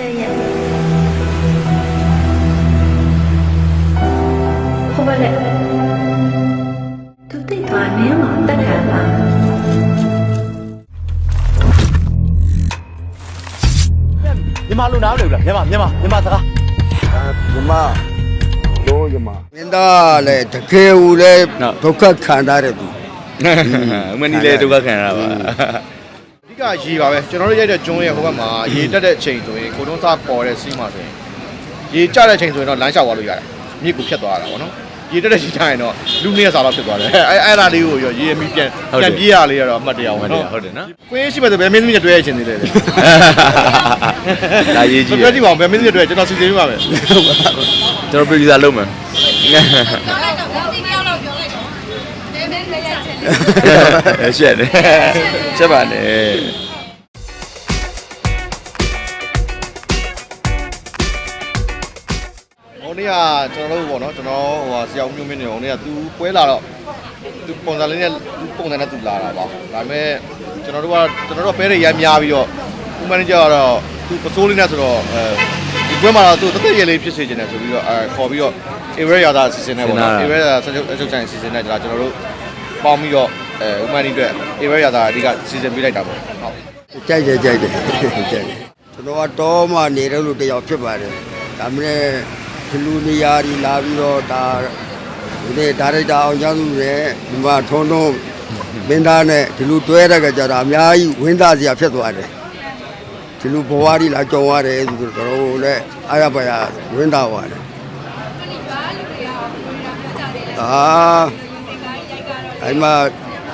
တဲ့ရဲ့ဟုတ်ပါလေသူတိတ်သွားနေမှာတက်ခံပါမြန်မာလူနားမလို့လားမြန်မာမြန်မာမြန်မာစကားယမတို့ယမမင်းသားလည်းတကယ်ကိုလည်းဒုက္ခခံထားတဲ့သူမနီလေဒုက္ခခံရတာပါအဓိ ကရေပါပဲကျွန်တော်တို့ရိုက်တဲ့ကျွန်းရဲ့ဟိုဘက်မှာရေတက်တဲ့အချိန်ဆိုရင်ကိုတုံးစားပေါ်တဲ့စီးမှာဆိုရင်ရေကျတဲ့အချိန်ဆိုရင်တော့လမ်းလျှောက်သွားလို့ရတယ်မြစ်ကိုဖြတ်သွားတာပေါ့နော်ရေတက်တဲ့ချိန်ကျရင်တော့လူနေရစားတော့ဖြစ်သွားတယ်အဲအဲ့ဒါလေးကိုရောရေအမီပြန်ပြန်ပြေးရလေးရတော့အမှတ်တရဟုအောင်တ်တယ်နော်ဟုတ်တယ်နော်ကွင်းရှိမှဆိုဘယ်မင်းသမီးနဲ့တွေ့ရချင်းသေးတယ်လေဒါရေးကြည့်ပြောကြည့်ပါဦးဘယ်မင်းသမီးနဲ့တွေ့ကျွန်တော်စီစဉ်ပြပါမယ်ကျွန်တော် producer လုပ်မယ် ပြောလိုက်တော့ဘာတိတယောက်တော့ပြောလိုက်တော့နေနေနေ ရချင်းရှက်တယ်ရှက်ပါနဲ့ဟိုနေ့ကကျွန်တော်တို့ပေါ့နော်ကျွန်တော်ဟိုဟာဆရာဦးမျိုးမင်းနေဟိုနေ့ကသူပွဲလာတော့သူပုံစံလေးနဲ့သူပုံစံနဲ့သူလာတာပါဒါပေမဲ့ကျွန်တော်တို့ကကျွန်တော်တို့ပဲတွေရမ်းများပြီးတော့ဦးမန်နေဂျာကတော့သူပစိုးလေးနဲ့ဆိုတော့အဲဒီပွဲမှာတော့သူတက်တက်ရဲလေးဖြစ်စေချင်တယ်ဆိုပြီးတော့အဲခေါ်ပြီးတော့ Area ရတာစီစဉ်နေပေါ့နော် Area ရတာဆက်ချုပ်အချုပ်ဆိုင်စီစဉ်နေကြတာကျွန်တော်တို့ ပေါင်းပြီးတော့အဲဦးမန်နေအတွက် Area ရတာအဓိကစီစဉ်ပေးလိုက်တာပေါ့ဟုတ်ကြိုက်တယ်ကြိုက်တယ်ကြိုက်တယ်ကျွန်တော်ကတော့မှနေတယ်လို့တယောက်ဖြစ်ပါတယ်ဒါမှလည်းဒီလူနေရာကြီးလာပြီးတော့ဒါဒီနေ့ဒါရိုက်တာအောင်ကျောင်းသူနဲ့ဒီမှာထုံးထုံးမင်းသားနဲ့ဒီလူတွဲတဲ့ကကြတာအများကြီးဝင်းသားစရာဖြစ်သွားတယ်ဒီလူဘဝကြီးလာကြော်ရတယ်ဆိုတော့တော်လည်းအားရပါရဝင်းသားသွားတယ်ဒီဘာလူတွေကဘယ်လိုပြောကြတယ်လဲ အာအဲ့မှာ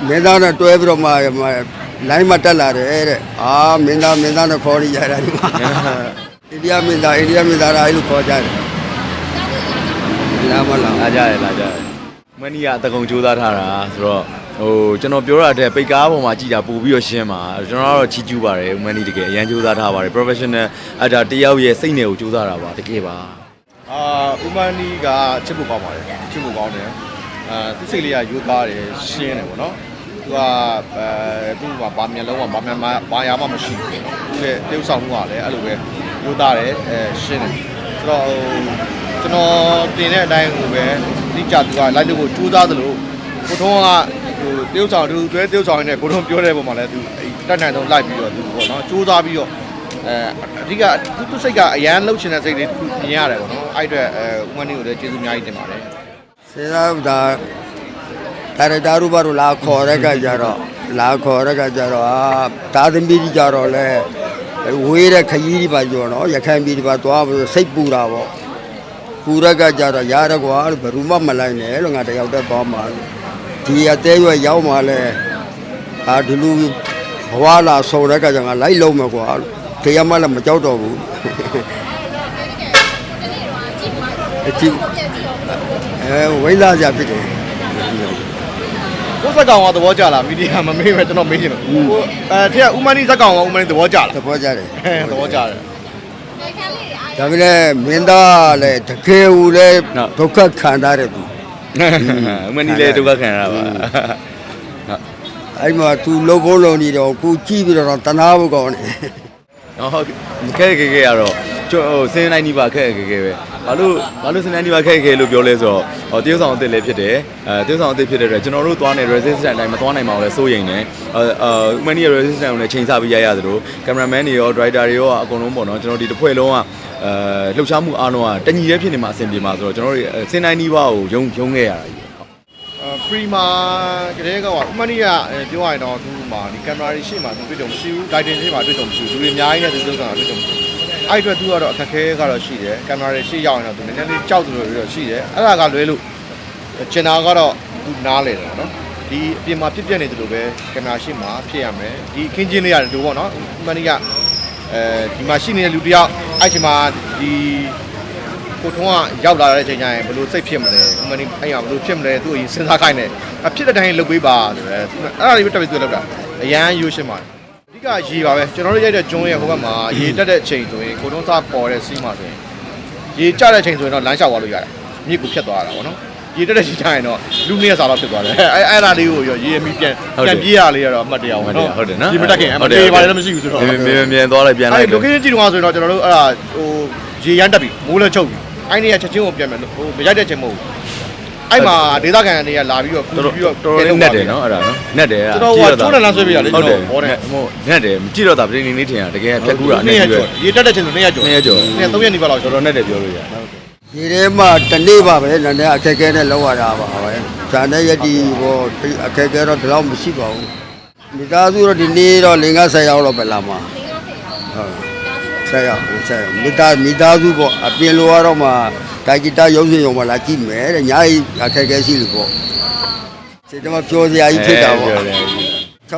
မင်းသားနဲ့တွဲပြီးတော့မှလိုင်းမှာတက်လာတယ်တဲ့အာမင်းသားမင်းသားနဲ့ခေါ်နေကြတာဒီမှာအိန္ဒိယမင်းသားအိန္ဒိယမင်းသားအဲ့လိုခေါ်ကြတယ်လာမလားလာကြရလာကြရမနီကအတကုံစူးစမ်းထားတာဆိုတော့ဟိုကျွန်တော်ပြောရတဲ့ပိတ်ကားပေါ်မှာကြည်တာပို့ပြီးတော့ရှင်းပါကျွန်တော်ကတော့ချီးကျူးပါတယ်မနီတကယ်အရန်စူးစမ်းထားပါတယ် professional အတာတယောက်ရဲ့စိတ်နယ်ကိုစူးစမ်းတာပါတကယ်ပါအာဥမနီကချစ်ဖို့ကောင်းပါတယ်ချစ်ဖို့ကောင်းတယ် အာသူစိတ်လေးကယူသားတယ်ရှင်းတယ်ပေါ့နော်သူကအဲသူ့မှာဗာမျက်လုံးကဗာမျက်ဘာရမှမရှိဘူးသူရဲ့ပြုတ်ဆောင်မှုကလည်းအဲ့လိုပဲယူသားတယ်အဲရှင်းတယ်ဆိုတော့ဟိုကျွန်တော်တင်တဲ့အတိုင်းကိုပဲတိကျသူကလိုက်လို့ကိုကြိုးစားသလိုကိုထုံးကဟိုတရုတ်ဆောင်သူတွဲတရုတ်ဆောင်နေကိုထုံးပြောတဲ့ပုံမှာလည်းသူတက်နိုင်တော့လိုက်ပြီးတော့သူပေါ့နော်ကြိုးစားပြီးတော့အဲအဓိကသူသူစိတ်ကအရန်လှုပ်ရှင်တဲ့စိတ်လေးမြင်ရတယ်ပေါ့နော်အဲ့အတွက်အဲဥမန်နီကိုလည်းကျေးဇူးအများကြီးတင်ပါတယ် စေသာဒါဒါရတာရူပါလို့လာခေါ်တဲ့ကကြတော့လာခေါ်တဲ့ကကြတော့အာသာသမီကြီးကြတော့လဲဝေးတဲ့ခကြီးကြီးပါကြောတော့ရခိုင်ပြည်ဒီပါသွားပြီးစိတ်ပူတာပေါ့ပူတဲ့ကကြတော့ရရကွာလို့ဘယ်သူမှမလိုက်နဲ့လို့ငါတယောက်တည်းသွားမှာဒီအသေးရွယ်ရောက်မှလဲအာဒီလူဘဝလာဆုံတဲ့ကကြငါလိုက်လုံးမယ်ကွာလို့တရားမှလည်းမကြောက်တော့ဘူးအကြည့် အဲဝိလာကြဖြစ်တယ်ကိုယ်စက်ကောင်ကသဘောကျလားမီဒီယာမမေးပဲကျွန်တော်မေးချင်တယ်ကိုအဲထက်ဥမန်နီစက်ကောင်ကဥမန်နီသဘောကျလားသဘောကျတယ်အဲသဘောကျတယ်ဒါပေမဲ့မင်းသားလည်းတကယ်ကိုလည်းဒုက္ခခံထားတဲ့သူမနီလေဒုက္ခခံရတာပါအဲ့မှာသူလုံဖို့လုံနေတော့ကိုကြည့်ပြီးတော့တနာဖို့ကောင်းတယ်ဟုတ်ခဲခဲခဲရတော့ကျွန်တော်စင်းတိုင်းဒီပါခဲခဲခဲပဲ ဘာလို့ဘာလို့စင်းတိုင်းဒီပါခဲခဲလို့ပြောလဲဆိုတော့ဟောတရုတ်ဆောင်အစ်စ်လည်းဖြစ်တယ်အဲတရုတ်ဆောင်အစ်စ်ဖြစ်တဲ့အတွက်ကျွန်တော်တို့သွားနေ resistance တိုင်းမသွားနိုင်ပါဘူးလဲစိုးရိမ်နေအဲအဲဥမနီရဲ့ resistance ကိုလည်းချိန်ဆပြီးရရသလို cameraman တွေရော driver တွေရောအကုန်လုံးပေါ့နော်ကျွန်တော်ဒီတစ်ဖွဲ့လုံးကအဲလှုပ်ရှားမှုအားလုံးကတညီရဲဖြစ်နေမှာအဆင်ပြေမှာဆိုတော့ကျွန်တော်တို့စင်းတိုင်းဒီပါကိုယုံယုံခဲ့ရတာကြီးဟုတ်အဲပရီမာကလေးကောင်ကဥမန်နီကပြောရရင်တော့သူ့မှာဒီကင်မရာတွေရှေ့မှာသူတွေ့ကြုံမရှိဘူးဒိုင်တင်ရှေ့မှာတွေ့ကြုံမရှိဘူးလူတွေအများကြီးနဲ့သူတွေ့ကြုံတာတွေ့ကြုံမရှိဘူး အဲ့အတွက်သူကတော့အခက်ခဲကတော့ရှိတယ်ကင်မရာတွေရှေ့ရောက်ရင်တော့သူနည်းနည်းလေးကြောက်သလိုတော့ရှိတယ်အဲ့ဒါကလွဲလို့ကျင်နာကတော့သူနားလေတယ်နော်ဒီအပြင်မှာဖြစ်ပြနေတယ်လို့ပဲကင်မရာရှေ့မှာဖြစ်ရမယ်ဒီအခင်းချင်းလေးရတယ်လို့ပေါ့နော်ဥမန်နီကအဲဒီမှာရှိနေတဲ့လူတယောက်အဲ့ချိန်မှာဒီကိုထုံးကရောက်လာတဲ့အချိန်ကျရင်ဘယ်လိုစိတ်ဖြစ်မလဲဥမန်နီအဲ့ရဘယ်လိုဖြစ်မလဲသူ့အရင်စဉ်းစားခိုင်းတယ်အဖြစ်တဲ့တိုင်းလုပ်ပေးပါဆိုရဲသူအဲ့ဒါလေးပဲတက်ပြီးသူလောက်တာအရန်ရိုးရှင်းပါတယ်အဓိ ကရေပါပဲကျွန်တော်တို့ရိုက်တဲ့ကျွန်းရဲ့ဟိုဘက်မှာရေတက်တဲ့အချိန်ဆိုရင်ကိုထုံးစားပေါ်တဲ့စီးမှာဆိုရင်ရေကျတဲ့အချိန်ဆိုရင်တော့လမ်းလျှောက်သွားလို့ရတယ်မြစ်ကိုဖြတ်သွားတာပေါ့နော်ရေတက်တဲ့ရှိကြရင်တော့လူနည်းစားတော့ဖြစ်သွားတယ်အဲအဲ့ဒါလေးကိုရောရေမီပြန်ပြန်ပြေးရလေးရတော့အမှတ်တရအောင်ဟုတ်တယ်ဟုတ်တယ်နော်ဒီမတက်ခင်အမှတ်တရပါလည်းမရှိဘူးဆိုတော့မြင်မြင်မြင်သွားလိုက်ပြန်လိုက်အဲ့ location ကြည့်တော့ဆိုရင်တော့ကျွန်တော်တို့အဲ့ဒါဟိုရေရမ်းတက်ပြီမိုးလည်းချုပ်ပြီအဲ့နေရချက်ချင်းကိုပြန်မယ်ဟိုမရိုက်တဲ့ချင်းမဟုတ်ဘူး အဲ့မှာဒေသခံတွေကလာပြီးတော့ကူတော်တော်ပြီးတော့တော်တော်လေးနက်တယ်နော်အဲ့ဒါနော်နက်တယ်ကျွန်တော်ကချိုးလန်လန်းဆွဲပြရလေဟုတ်တယ်ကျွန်တော်ဟောတယ်ဟိုနက်တယ်မကြည့်တော့တာပြင်းနေနေထင်တာတကယ်ဖြတ်ကူးတာအနေနဲ့ကြီးပဲကျော်ရေတက်တဲ့ချင်းဆိုနေရကျော်နေရကျော်နေ3ရက်နေပါလောက်တော်တော်နက်တယ်ပြောလို့ရဒီထဲမှာတနေ့ပါပဲနည်းနည်းအခက်အခဲနဲ့လောက်ရတာပါပဲ။ဇာနဲ့ယက်တီဘောအခက်အခဲတော့ဒီလောက်မရှိပါဘူး။မိသားစုတော့ဒီနေ့တော့လင်္ကာဆက်ရောက်တော့ပဲလာမှာ။ဟုတ်ဆက်ရောက်ဆက်ရောက်မိသားမိသားစုပေါ့အပြင်လိုကတော့မှ ဒါဂီတာရုပ်ရှင်ရုံမှာလာကြည့်မယ်တဲ့ညာကြီးအခက်အခဲရှိလို့ပေါ့။စိတ်တော့ပြောစရာကြီးဖြစ်တာပေါ့ပြောတယ်65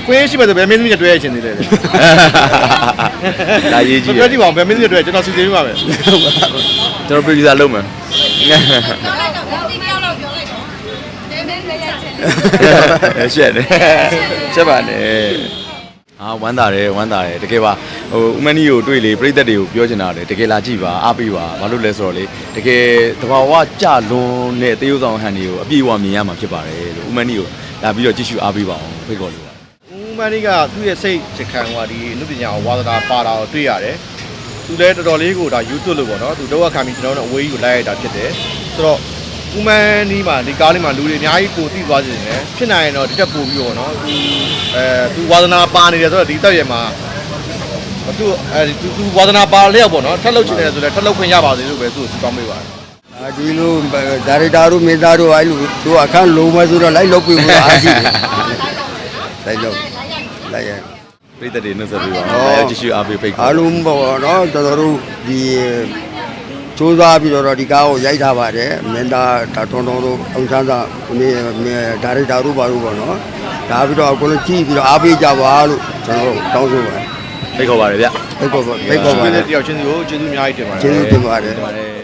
အကွင်းရှိမှဆိုဘယ်မင်းသမီးနဲ့တွဲရချင်းသေးတယ်ဒါရေးကြည့်ရတွဲကြည့်ပါဦးဘယ်မင်းသမီးနဲ့တွဲကျွန်တော်စီစဉ်ပြပါမယ်ကျွန်တော် producer လုပ်မယ်ပြောလိုက်တော့ဒီတယောက်လောက်ပြောလိုက်တော့ဘယ်မင်းလည်းရချင်တယ်ရှက်တယ်ရှက်ပါနဲ့ အာဝမ်းသာတယ်ဝမ်းသာတယ်တကယ်ပါဟိုဦးမနီကိုတွေ့လေပြိသက်တွေကိုပြောချင်တာလေတကယ်လာကြည့်ပါအားပေးပါဘာလို့လဲဆိုတော့လေတကယ်တဘာဝကြလွန်တဲ့သေယုဆောင်ဟန်တွေကိုအပြည့်အဝမြင်ရမှာဖြစ်ပါတယ်လို့ဦးမနီကိုလာပြီးတော့ကြည့်ရှုအားပေးပါအောင်ဖိတ်ခေါ်လို့ပါဦးမန်နီကသူ့ရဲ့စိတ်ချခံဟွာဒီအနုပညာဝါသနာပါတာကိုတွေ့ရတယ်သူလည်းတော်တော်လေးကိုဒါ YouTube လို့ပေါ့နော်သူတော့ခံပြီးကျွန်တော်တို့အဝေးကြီးကိုလိုက်ရတာဖြစ်တယ်ဆိုတော့ ဦးမန်နီမှာဒီကားလေးမှာလူတွေအများကြီးကိုသိသွားကြတယ်ဖြစ်နိုင်ရင်တော့ဒီတက်ပို့ပြီးပေါ့နော်သူအဲသူဝါသနာပါနေတယ်ဆိုတော့ဒီတက်ရမှာသူအဲဒီသူသူဝါသနာပါလျောက်ပေါ့နော်ထက်လုတ်ချင်တယ်ဆိုလည်းထက်လုတ်ခွင့်ရပါစေလို့ပဲသူ့ကိုစုတောင်းပေးပါတယ်အာဒီလိုဒါရိုက်တာတို့မေသားတို့အဲ့လိုသူအခန်းလုံးမဆိုတော့လိုက်လုပ်ပြီးဘူးအားရှိတယ်လိုက်လုပ်လိုက်ရပြိသက်တွေနှုတ်ဆက်ပေးပါအောင်လာရောက်ကြည့်ရှုအားပေးဖိတ်ခေါ်အားလုံးပေါ့နော်တော်တော်တို့ဒီ စူးစမ်းပြီးတော့ဒီကားကိုရိုက်ထားပါတယ်မင်းသားဒါတော်တော်တို့အောင်ဆန်းသာမေဒါရိုက်တာတို့ပါလို့ပေါ့နော်ဒါပြီးတော့အကုန်လုံးကြည့်ပြီးတော့အားပေးကြပါလို့ကျွန်တော်တို့တောင်းဆိုပါတယ်ဖိတ်ခေါ်ပါတယ်ဗျဖိတ်ခေါ်ပါဖိတ်ခေါ်ပါတဒီယ်တယောက်ချင်းစီကိုကျေးဇူးအများကြီးတင်ပါတယ်ကျေးဇူးတင်ပါတယ်ပါတယ်